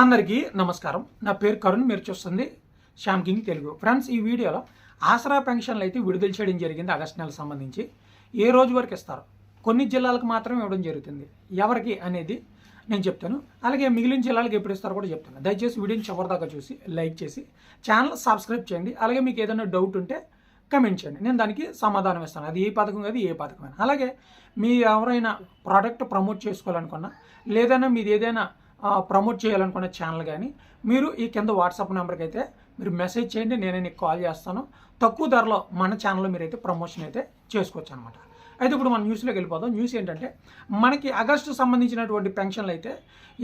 అందరికీ నమస్కారం. నా పేరు కరుణ్ మీరు చూస్తుంది శ్యామ్ కింగ్ తెలుగు. ఫ్రెండ్స్ ఈ వీడియోలో ఆసరా పెన్షన్లు అయితే విడుదల చేయడం జరిగింది ఆగస్టు నెలకు సంబంధించి. ఏ రోజు వరకు ఇస్తారు? కొన్ని జిల్లాలకు మాత్రమే ఇవ్వడం జరుగుతుంది. ఎవరికి అనేది నేను చెప్తాను. అలాగే మిగిలిన జిల్లాలకు ఎప్పుడు ఇస్తారో కూడా చెప్తాను. దయచేసి వీడియోని చివరిదాకా చూసి లైక్ చేసి ఛానల్ సబ్స్క్రైబ్ చేయండి. అలాగే మీకు ఏదైనా డౌట్ ఉంటే కమెంట్ చేయండి. నేను దానికి సమాధానం ఇస్తాను. అది ఏ పథకం కాదు ఏ పథకమైనా అలాగే మీ ఎవరైనా ప్రోడక్ట్ ప్రమోట్ చేసుకోవాలనుకున్నా లేదైనా మీది ఏదైనా ప్రమోట్ చేయాలనుకున్న ఛానల్ కానీ మీరు ఈ కింద వాట్సాప్ నెంబర్కి అయితే మీరు మెసేజ్ చేయండి నేనే నీకు కాల్ చేస్తాను. తక్కువ ధరలో మన ఛానల్లో మీరైతే ప్రమోషన్ అయితే చేసుకోవచ్చు అనమాట అయితే ఇప్పుడు మనం న్యూస్లోకి వెళ్ళిపోదాం. న్యూస్ ఏంటంటే మనకి ఆగస్టు సంబంధించినటువంటి పెన్షన్లు అయితే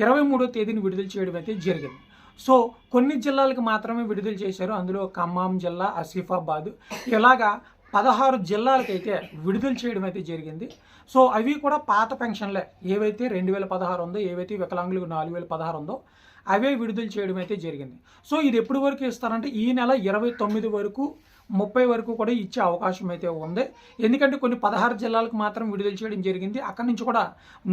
ఇరవై మూడో తేదీని విడుదల చేయడం అయితే జరిగింది. సో కొన్ని జిల్లాలకు మాత్రమే విడుదల చేశారు. అందులో ఖమ్మం జిల్లా ఆసిఫాబాద్ ఇలాగా పదహారు జిల్లాలకైతే విడుదల చేయడం అయితే జరిగింది. సో అవి కూడా పాత పెన్షన్లే. ఏవైతే రెండు వేల పదహారు ఉందో ఏవైతే వికలాంగులకు నాలుగు వేల పదహారు ఉందో అవే విడుదల చేయడం అయితే జరిగింది. సో ఇది ఎప్పటి వరకు ఇస్తారంటే ఈ నెల ఇరవై తొమ్మిది వరకు ముప్పై వరకు కూడా ఇచ్చే అవకాశం అయితే ఉంది. ఎందుకంటే కొన్ని పదహారు జిల్లాలకు మాత్రం విడుదల చేయడం జరిగింది. అక్కడి నుంచి కూడా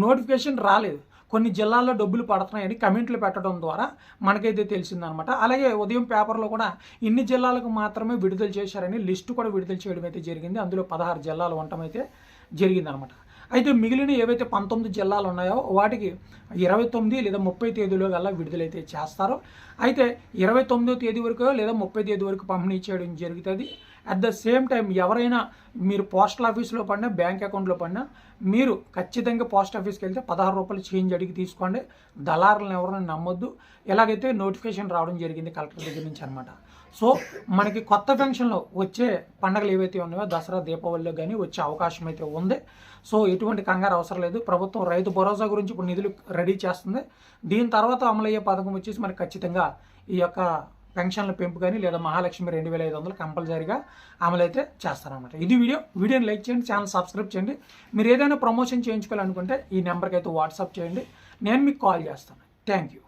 నోటిఫికేషన్ రాలేదు. కొన్ని జిల్లాల్లో డబ్బులు పడుతున్నాయని కమెంట్లు పెట్టడం ద్వారా మనకైతే తెలిసిందనమాట. అలాగే ఉదయం పేపర్లో కూడా ఇన్ని జిల్లాలకు మాత్రమే విడుదల చేశారని లిస్టు కూడా విడుదల చేయడం అయితే జరిగింది. అందులో పదహారు జిల్లాలు ఉండటం అయితే జరిగిందనమాట. అయితే మిగిలిన ఏవైతే పంతొమ్మిది జిల్లాలు ఉన్నాయో వాటికి ఇరవై తొమ్మిది లేదా ముప్పై తేదీలో గల్లా విడుదలైతే చేస్తారో అయితే ఇరవై తొమ్మిదో తేదీ వరకు లేదా ముప్పై తేదీ వరకు పంపిణీ చేయడం జరుగుతుంది. అట్ ద సేమ్ టైం ఎవరైనా మీరు పోస్టల్ ఆఫీస్లో పడినా బ్యాంక్ అకౌంట్లో పడినా మీరు ఖచ్చితంగా పోస్ట్ ఆఫీస్కి వెళ్తే పదహారు రూపాయలు చేంజ్ అడిగి తీసుకోండి. దళారులను ఎవరైనా నమ్మొద్దు. ఎలాగైతే నోటిఫికేషన్ రావడం జరిగింది కలెక్టర్ దగ్గర నుంచి అనమాట సో మనకి కొత్త పెన్షన్లో వచ్చే పండగలు ఏవైతే ఉన్నాయో దసరా దీపావళిలో కానీ వచ్చే అవకాశం అయితే ఉంది. సో ఎటువంటి కంగారు అవసరం లేదు. ప్రభుత్వం రైతు భరోసా గురించి ఇప్పుడు నిధులు రెడీ చేస్తుంది. దీని తర్వాత అమలయ్యే పథకం వచ్చేసి మనకి ఖచ్చితంగా ఈ యొక్క పెన్షన్ల పెంపు కానీ లేదా మహాలక్ష్మి రెండు వేల ఐదు వందలు కంపల్సరీగా అమలైతే చేస్తారనమాట ఇది వీడియో. వీడియోని లైక్ చేయండి ఛానల్ సబ్స్క్రైబ్ చేయండి. మీరు ఏదైనా ప్రమోషన్ చేయించుకోవాలనుకుంటే ఈ నెంబర్కి అయితే వాట్సాప్ చేయండి. నేను మీకు కాల్ చేస్తాను. Thank you.